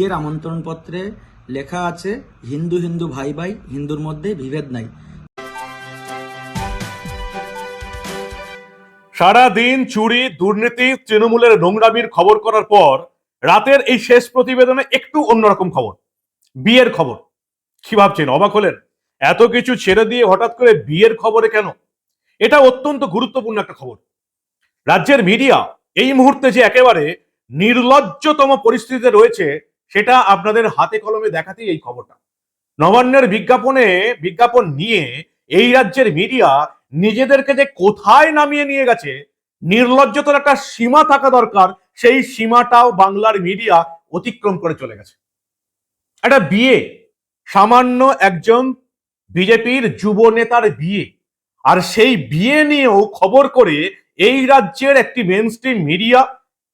বিয়ের আমন্ত্রণপত্রে লেখা আছে, হিন্দু হিন্দু, ভাই ভাই, হিন্দুর মধ্যে বিভেদ নাই। সারা দিন চুরি, দুর্নীতি, তৃণমূলের নোংরামির খবর করার পর রাতের এই শেষ প্রতিবেদনে একটু অন্যরকম খবর, বিয়ের খবর। কি ভাবছেন, অবাক হলেন? এত কিছু ছেড়ে দিয়ে হঠাৎ করে বিয়ের খবরে কেন? এটা অত্যন্ত গুরুত্বপূর্ণ একটা খবর। রাজ্যের মিডিয়া এই মুহূর্তে যে একেবারে নির্লজ্জতম পরিস্থিতিতে রয়েছে সেটা আপনাদের হাতে কলমে দেখাতেই এই খবরটা। নবান্নের বিজ্ঞাপনে, বিজ্ঞাপন নিয়ে এই রাজ্যের মিডিয়া নিজেদেরকে যে কোথায় নামিয়ে নিয়ে গেছে, নির্লজ্জতার একটা সীমা থাকা দরকার, সেই সীমাটাও বাংলার মিডিয়া অতিক্রম করে চলে গেছে। একটা বিয়ে, সামান্য একজন বিজেপির যুব নেতার বিয়ে, আর সেই বিয়ে নিয়েও খবর করে এই রাজ্যের একটি মেনস্ট্রিম মিডিয়া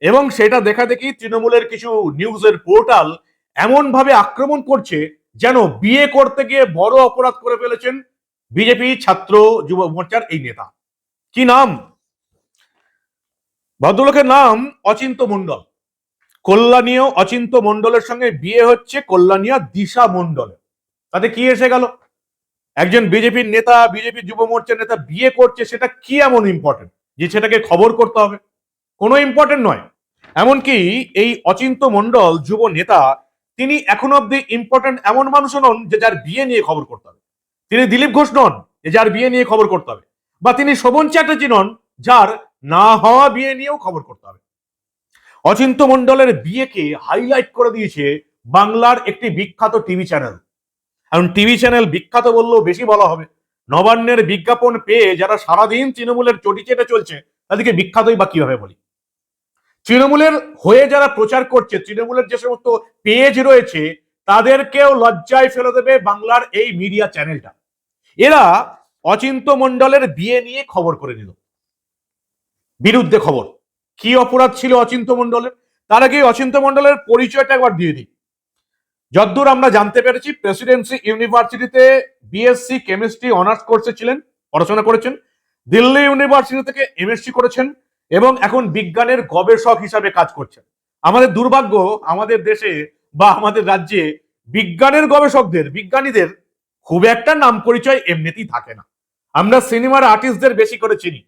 এবং সেটা দেখা দেখি তৃণমূলের কিছু নিউজের পোর্টাল এমন ভাবে আক্রমণ করছে যেন বিয়ে করতে গিয়ে বড় অপরাধ করে ফেলেছেন বিজেপি ছাত্র যুব মোর্চার এই নেতা। কি নাম? ভদ্রলোকের নাম অচিন্ত মণ্ডল। কল্যাণীয় অচিন্ত মণ্ডলের সঙ্গে বিয়ে হচ্ছে কল্যাণীয় দিশা মণ্ডলের তাতে কি এসে গেল? একজন বিজেপির নেতা, বিজেপি যুব মোর্চার নেতা বিয়ে করছে, সেটা কি এমন ইম্পর্টেন্ট যে সেটাকে খবর করতে হবে। কোনো ইম্পর্টেন্ট নয়। এমনকি এই অচিন্ত মণ্ডল যুব নেতা, তিনি এখন অব্দি ইম্পর্টেন্ট এমন মানুষও নন যে যার বিয়ে নিয়ে খবর করতে হবে। তিনি দিলীপ ঘোষ নন যে যার বিয়ে নিয়ে খবর করতে হবে। বা তিনি শোভন চ্যাটার্জি নন যার না হওয়া বিয়ে নিয়েও খবর করতে হবে। অচিন্ত মণ্ডলের বিয়েকে হাইলাইট করে দিয়েছে বাংলার একটি বিখ্যাত টিভি চ্যানেল এখন টিভি চ্যানেল বিখ্যাত বললেও বেশি বলা হবে। নবান্নের বিজ্ঞাপন পেয়ে যারা সারাদিন তৃণমূলের চটি চেটে চলছে, তাদেরকে বিখ্যাতই বা কীভাবে বলি? তৃণমূলের হয়ে যারা প্রচার করছে, তৃণমূলের যে সমস্ত পেজ রয়েছে, তাদেরকেও লজ্জায় ফেলে দেবে বাংলার এই মিডিয়া চ্যানেলটা এরা অচিন্ত মণ্ডলের বিয়ে নিয়ে খবর করে নিল। বিরুদ্ধে খবর। কি অপরাধ ছিল অচিন্ত মণ্ডলের? তার আগে অচিন্ত মণ্ডলের পরিচয়টা একবার দিয়ে দিই। যদ্দূর আমরা জানতে পেরেছি প্রেসিডেন্সি ইউনিভার্সিটিতে বিএসসি কেমিস্ট্রি অনার্স কোর্সে ছিলেন, পড়াশোনা করেছেন। দিল্লি ইউনিভার্সিটি থেকে এমএসসি করেছেন। এবং এখন বিজ্ঞানের গবেষক হিসাবে কাজ করছেন। আমাদের দুর্ভাগ্য, আমাদের দেশে বা আমাদের রাজ্যে বিজ্ঞানের গবেষকদের, বিজ্ঞানীদের খুব একটা নাম পরিচয় এমনিতেই থাকে না। আমরা সিনেমার আর্টিস্টদের বেশি করে চিনি,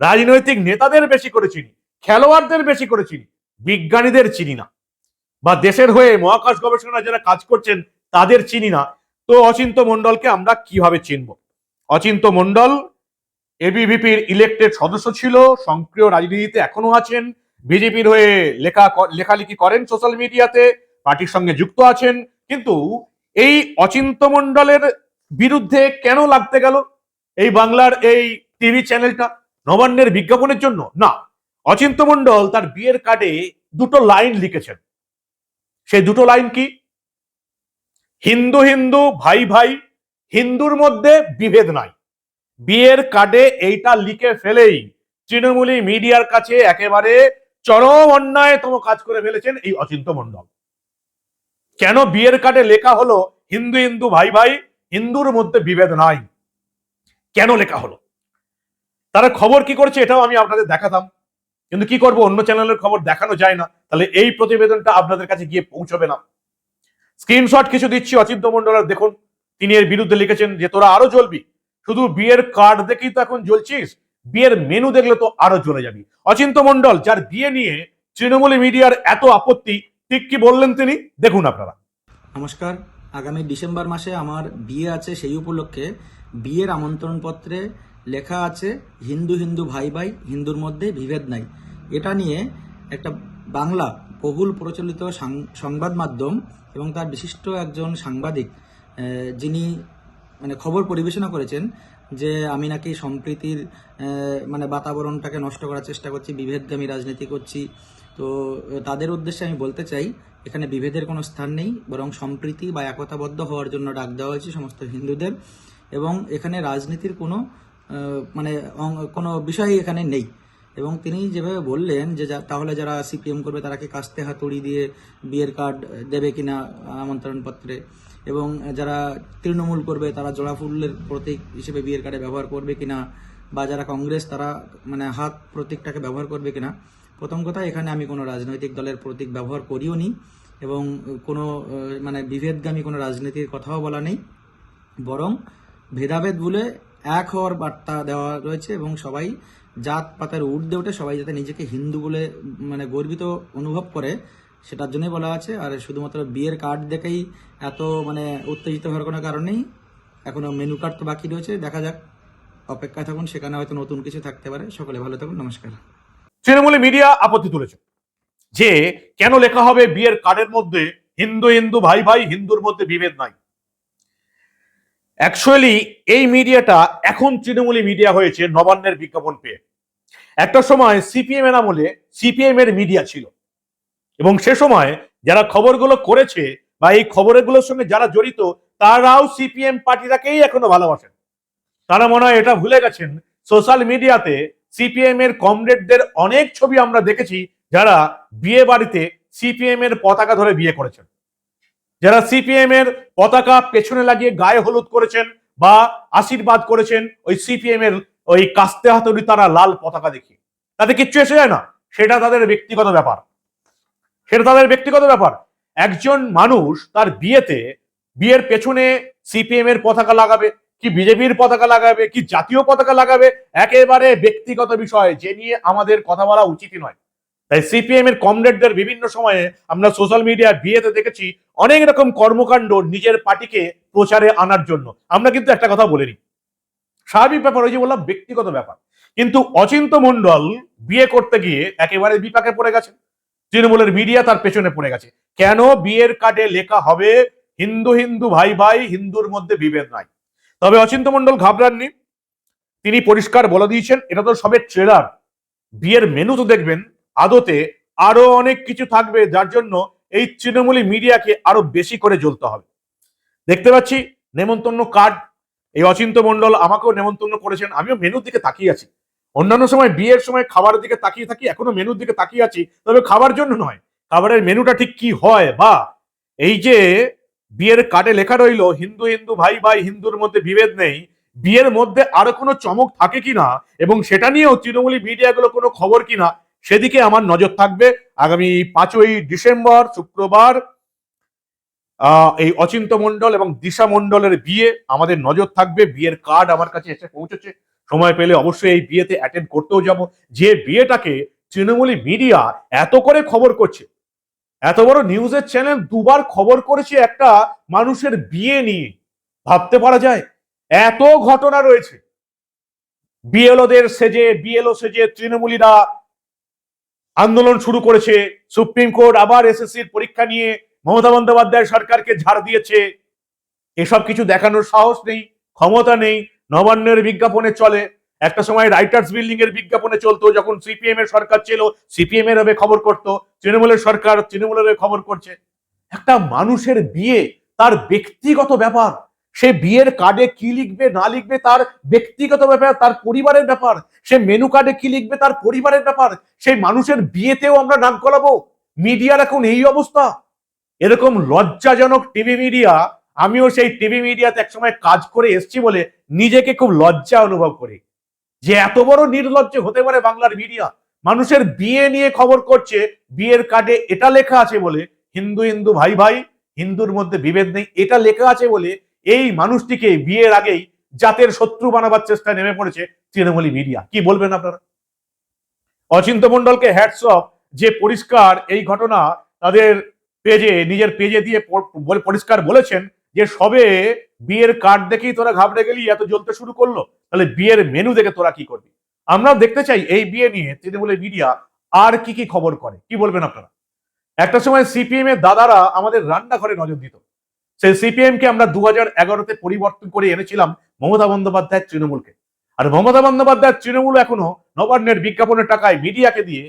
রাজনৈতিক নেতাদের বেশি করে চিনি, খেলোয়াড়দের বেশি করে চিনি, বিজ্ঞানীদের চিনি না। বা দেশের হয়ে মহাকাশ গবেষণা যারা কাজ করছেন, তাদের চিনি না। তো অচিন্ত মণ্ডলকে আমরা কীভাবে চিনব? অচিন্ত মণ্ডল এবিভিপির ইলেক্টেড সদস্য ছিল, সক্রিয় রাজনীতিতে এখনও আছেন। বিজেপির হয়ে লেখা লেখালেখি করেন সোশ্যাল মিডিয়াতে পার্টির সঙ্গে যুক্ত আছেন। কিন্তু এই অচিন্ত মণ্ডলের বিরুদ্ধে কেন লাগতে গেল? এই বাংলার এই টিভি চ্যানেলটা নবান্নের বিজ্ঞাপনের জন্য? না অচিন্ত মণ্ডল তার বিয়ের কার্ডে দুটো লাইন লিখেছেন। সেই দুটো লাইন কি? হিন্দু হিন্দু, ভাই ভাই, হিন্দুর মধ্যে বিভেদ নাই। বিয়ের কার্ডে এইটা লিখে ফেলেই তৃণমূলী মিডিয়ার কাছে একেবারে চরম অন্যায়তম কাজ করে ফেলেছেন এই অচিন্ত মণ্ডল। কেন বিয়ের কার্ডে লেখা হলো, হিন্দু হিন্দু, ভাই ভাই, হিন্দুর মধ্যে বিভেদ নাই কেন লেখা হলো? তারা খবর কি করছে এটাও আমি আপনাদের দেখাতাম। কিন্তু কি করব, অন্য চ্যানেলের খবর দেখানো যায় না। তাহলে এই প্রতিবেদনটা আপনাদের কাছে গিয়ে পৌঁছবে না। স্ক্রিনশট কিছু দিচ্ছি অচিন্ত মন্ডলের দেখুন। তিনি এর বিরুদ্ধে লিখেছেন যে, তোরা আরও জ্বলবি শুধু বিয়ের কার্ড দেখেই তো এখন জ্বলছিস, বিয়ের মেনু দেখলে তো আরও জ্বলে যাবি। অচিন্ত মন্ডল যার বিয়ে নিয়ে তৃণমূলী মিডিয়ার এত আপত্তি, ঠিক কি বললেন তিনি? দেখুন আপনারা। নমস্কার। আগামী ডিসেম্বর মাসে আমার বিয়ে আছে সেই উপলক্ষে। বিয়ের আমন্ত্রণপত্রে লেখা আছে, হিন্দু হিন্দু, ভাই ভাই, হিন্দুর মধ্যে বিভেদ নাই। এটা নিয়ে একটা বাংলা বহুল প্রচলিত সংবাদ মাধ্যম এবং তার বিশিষ্ট একজন সাংবাদিক যিনি মানে খবর পরিবেশনা করেছেন যে আমি নাকি সম্প্রীতির মানে বাতাবরণটাকে নষ্ট করার চেষ্টা করছি, বিভেদগামী রাজনীতি করছি। তো তাদের উদ্দেশ্যে আমি বলতে চাই, এখানে বিভেদের কোনো স্থান নেই, বরং সম্প্রীতি বা একতাবদ্ধ হওয়ার জন্য ডাক দেওয়া হয়েছে সমস্ত হিন্দুদের। এবং এখানে রাজনীতির কোনো মানে কোনো বিষয়ই এখানে নেই। এবং তিনি যেভাবে বললেন যে, তাহলে যারা সিপিএম করবে তারা কি কাস্তে হাতুড়ি দিয়ে বিয়ের কার্ড দেবে কিনা আমন্ত্রণপত্রে? এবং যারা তৃণমূল করবে, তারা জোড়া ফুলের প্রতীক হিসেবে বিয়ের কার্ডে ব্যবহার করবে কিনা, বা যারা কংগ্রেস, তারা মানে হাত প্রতীকটাকে ব্যবহার করবে কিনা। প্রথম কথা, এখানে আমি কোনো রাজনৈতিক দলের প্রতীক ব্যবহার করিও নি এবং কোনো মানে বিভেদগামী কোনো রাজনীতির কথাও বলা নেই। বরং ভেদাভেদ বলে এক হওয়ার বার্তা দেওয়া রয়েছে এবং সবাই জাত পাতের ঊর্ধ্বে উঠে সবাই যাতে নিজেকে হিন্দু বলে মানে গর্বিত অনুভব করে সেটার জন্যই বলা আছে। আর শুধুমাত্র বিয়ের কার্ড দেখেই এত মানে উত্তেজিত হওয়ার কোনো কারণ নেই। এখনও মেনু কার্ড তো বাকি রয়েছে, দেখা যাক। অপেক্ষায় থাকুন, সেখানে হয়তো নতুন কিছু থাকতে পারে। সকলে ভালো থাকুন, নমস্কার। তৃণমূলী মিডিয়া আপত্তি তুলেছে যে কেন লেখা হবে বিয়ের কার্ডের মধ্যে হিন্দু হিন্দু ভাই ভাই, হিন্দুর মধ্যে বিভেদ নাই। অ্যাকচুয়ালি এই মিডিয়াটা এখন তৃণমূলী মিডিয়া হয়েছে নবান্নের বিজ্ঞাপন পেয়ে। একটা সময় সিপিএম এর আমলে সিপিএম এর মিডিয়া ছিল। এবং সে সময় যারা খবরগুলো করেছে বা এই খবরগুলোর সঙ্গে যারা জড়িত, তারাও সিপিএম পার্টিটাকেই এখনও ভালোবাসেন। তারা মনে হয় এটা ভুলে গেছেন, সোশ্যাল মিডিয়াতে সিপিএম এর কমরেডদের অনেক ছবি আমরা দেখেছি যারা বিয়ে বাড়িতে সিপিএম এর পতাকা ধরে বিয়ে করেছেন। যারা সিপিএম এর পতাকা পেছনে লাগিয়ে গায়ে হলুদ করেছেন বা আশীর্বাদ করেছেন, ওই সিপিএম এর ওই কাস্তে হাতুড়ি তারা লাল পতাকা দেখি তাতে কিচ্ছু এসে যায় না, সেটা তাদের ব্যক্তিগত ব্যাপার। সেটা তাদের ব্যক্তিগত ব্যাপার। একজন মানুষ তার বিয়েতে, বিয়ের পেছনে সিপিএম এর পতাকা লাগাবে, কি বিজেপির পতাকা লাগাবে, কি জাতীয় পতাকা লাগাবে, একেবারে ব্যক্তিগত বিষয়, যে নিয়ে আমাদের কথা বলা উচিতই নয়। তাই সিপিএম এর কমরেডদের বিভিন্ন সময়ে আমরা সোশ্যাল মিডিয়া বিয়েতে দেখেছি, অনেক রকম কর্মকাণ্ড নিজের পার্টিকে প্রচারে আনার জন্য। আমরা কিন্তু একটা কথা বলিনি স্বাভাবিক ব্যাপার, ওই যে বললাম, ব্যক্তিগত ব্যাপার। কিন্তু অচিন্ত মন্ডল বিয়ে করতে গিয়ে একেবারে বিপাকে পড়ে গেছে তৃণমূলের মিডিয়া তার পেছনে পড়ে গেছে। কেন বিয়ের কার্ডে লেখা হবে, হিন্দু হিন্দু, ভাই ভাই, হিন্দুর মধ্যে বিভেদ নাই তবে অচিন্ত মণ্ডল ঘাবড়াননি। তিনি পরিষ্কার বলে দিয়েছেন, এটা তো সবে ট্রেলার। বিয়ের মেনু তো দেখবেন, আদতে আরও অনেক কিছু থাকবে, যার জন্য এই তৃণমূলী মিডিয়াকে আরও বেশি করে জ্বলতে হবে। দেখতে পাচ্ছি, নেমন্তন্ন কার্ড। এই অচিন্ত মণ্ডল আমাকেও নেমন্তন্ন করেছেন, আমিও মেনুর দিকে তাকিয়ে আছি। অন্যান্য সময় বিয়ের সময় খাবারের দিকে তাকিয়ে থাকি, এখনও মেনুর দিকে তাকিয়ে আছি, তবে খাবার জন্য নয়। খাবারের মেনুটা ঠিক কি হয়? বা এই যে বিয়ের কার্ডে লেখা রইল, হিন্দু হিন্দু, ভাই ভাই, হিন্দুর মধ্যে বিভেদ নেই, বিয়ের মধ্যে আরও কোনো চমক থাকে কিনা, এবং সেটা নিয়েও তৃণমূলী মিডিয়াগুলো কোনো খবর কিনা, সেদিকে আমার নজর থাকবে আগামী পাঁচই ডিসেম্বর, শুক্রবার এই অচিন্ত মণ্ডল এবং দিশা মণ্ডলের বিয়ে আমাদের নজর থাকবে। বিয়ের কার্ড আমার কাছে এসে পৌঁছেছে। সময় পেলে অবশ্যই এই বিয়েতে অ্যাটেন্ড করতেও যাব। যে বিয়েটাকে তৃণমূলী মিডিয়া এত করে খবর করছে, এত বড় নিউজের চ্যানেল দুবার খবর করেছে একটা মানুষের বিয়ে নিয়ে। ভাবতে পারা যায়, এত ঘটনা রয়েছে। বিএলওদের সেজে, বিএলও সেজে তৃণমূলীরা আন্দোলন শুরু করেছে। সুপ্রিম কোর্ট আবার এসএসসির পরীক্ষা নিয়ে মমতা বন্দ্যোপাধ্যায় সরকারকে ঝাড় দিয়েছে। এসব কিছু দেখানোর সাহস নেই, ক্ষমতা নেই, নবান্নের বিজ্ঞাপনে চলে। একটা সময় রাইটার্স বিল্ডিং এর বিজ্ঞাপনে চলতো, যখন সিপিএম এর সরকার ছিল সিপিএম এর খবর করতো, তৃণমূলের সরকার তৃণমূলের খবর করছে। একটা মানুষের বিয়ে তার ব্যক্তিগত ব্যাপার। সে বিয়ের কার্ডে কি লিখবে, না লিখবে তার ব্যক্তিগত ব্যাপার, তার পরিবারের ব্যাপার। সে মেনু কার্ডে কি লিখবে, তার পরিবারের ব্যাপার। সেই মানুষের বিয়েতেও আমরা নাম করাবো মিডিয়ার এখন এই অবস্থা। এরকম লজ্জাজনক টিভি মিডিয়া আমিও সেই টিভি মিডিয়াতে একসময় কাজ করে এসেছি বলে নিজেকে খুব লজ্জা অনুভব করি। যে এত বড় নির্লজ্জ হতে পারে বাংলার মিডিয়া মানুষের বিয়ে নিয়ে খবর করছে, বিয়ের কার্ডে এটা লেখা আছে বলে, হিন্দু হিন্দু ভাই ভাই, হিন্দুর মধ্যে বিভেদ নেই, এটা লেখা আছে বলে এই মানুষটিকে বিয়ের আগেই জাতের শত্রু বানাবার চেষ্টায় নেমে পড়েছে তৃণমূলী মিডিয়া কি বলবেন আপনারা? অচিন্ত মন্ডলকে হ্যাটস অফ যে পরিষ্কার এই ঘটনা তাদের পেজে, নিজের পেজে দিয়ে পরিষ্কার বলেছেন যে সবে বিয়ের কার্ড দেখেই তোরা ঘাবড়ে গেলি, এত জ্বলতে শুরু করল, তাহলে বিয়ের মেনু দেখে তোরা কি করবি? আমরা দেখতে চাই এই বিয়ে নিয়ে তৃণমূলের মিডিয়া আর কি কি খবর করে, কি বলবেন আপনারা? একটা সময় সিপিএম এর দাদারা আমাদের রান্নাঘরে নজর দিত। সেই সিপিএম কে আমরা দু হাজার এগারোতে পরিবর্তন করে এনেছিলাম মমতা বন্দ্যোপাধ্যায়ের তৃণমূলকে। আর মমতা বন্দ্যোপাধ্যায়ের তৃণমূল এখনও নবান্নের বিজ্ঞাপনের টাকায় মিডিয়াকে দিয়ে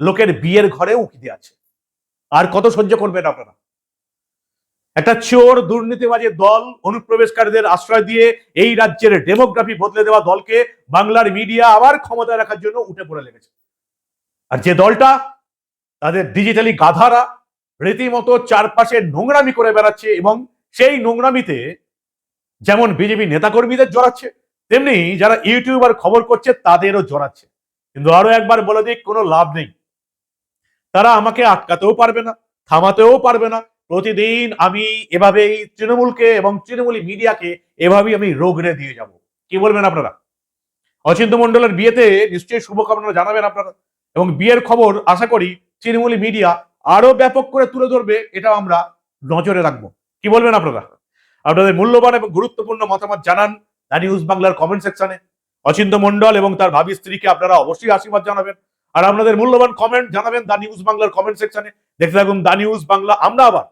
লোকের বিয়ের ঘরেও উকি দিয়ে আছে। আর কত সহ্য করবেন আপনারা? একটা চোর দুর্নীতিবাজের দল অনুপ্রবেশকারীদের আশ্রয় দিয়ে এই রাজ্যের ডেমোগ্রাফি বদলে দেওয়া দলকে বাংলার মিডিয়া আবার ক্ষমতায় রাখার জন্য উঠে পড়ে লেগেছে। আর যে দলটা, তাদের ডিজিটালি গাধারা রীতিমতো চারপাশে নোংরামি করে বেড়াচ্ছে এবং সেই নোংরামিতে যেমন বিজেপি নেতাকর্মীদের জড়াচ্ছে, তেমনি যারা ইউটিউবার খবর করছে তাদেরও জড়াচ্ছে। কিন্তু আরও একবার বলে দিক কোনো লাভ নেই। তারা আমাকে আটকাতেও পারবে না, থামাতেও পারবে না। প্রতিদিন আমি এভাবেই তৃণমূলকে এবং তৃণমূলী মিডিয়াকে এভাবেই আমি রোগড়ে দিয়ে যাব। কি বলবেন আপনারা? অচিন্ত মন্ডলের বিয়েতে নিশ্চয়ই শুভকামনা জানাবেন আপনারা। এবং বিয়ের খবর আশা করি তৃণমূলী মিডিয়া আরও ব্যাপক করে তুলে ধরবে, এটাও আমরা নজরে রাখব। কি বলবেন আপনারা? আপনাদের মূল্যবান এবং গুরুত্বপূর্ণ মতামত জানান দা নিউজ বাংলার কমেন্ট সেকশনে। অচিন্ত মন্ডল এবং তার ভাবি স্ত্রীকে আপনারা অবশ্যই আশীর্বাদ জানাবেন। আর আপনাদের মূল্যবান কমেন্ট জানাবেন দা নিউজ বাংলার কমেন্ট সেকশনে দেখতে থাকুন দা নিউজ বাংলা আমরা আবার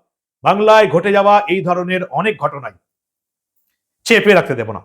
বাংলায় ঘটে যাওয়া এই ধরনের অনেক ঘটনাই চেপে রাখতে দেব না।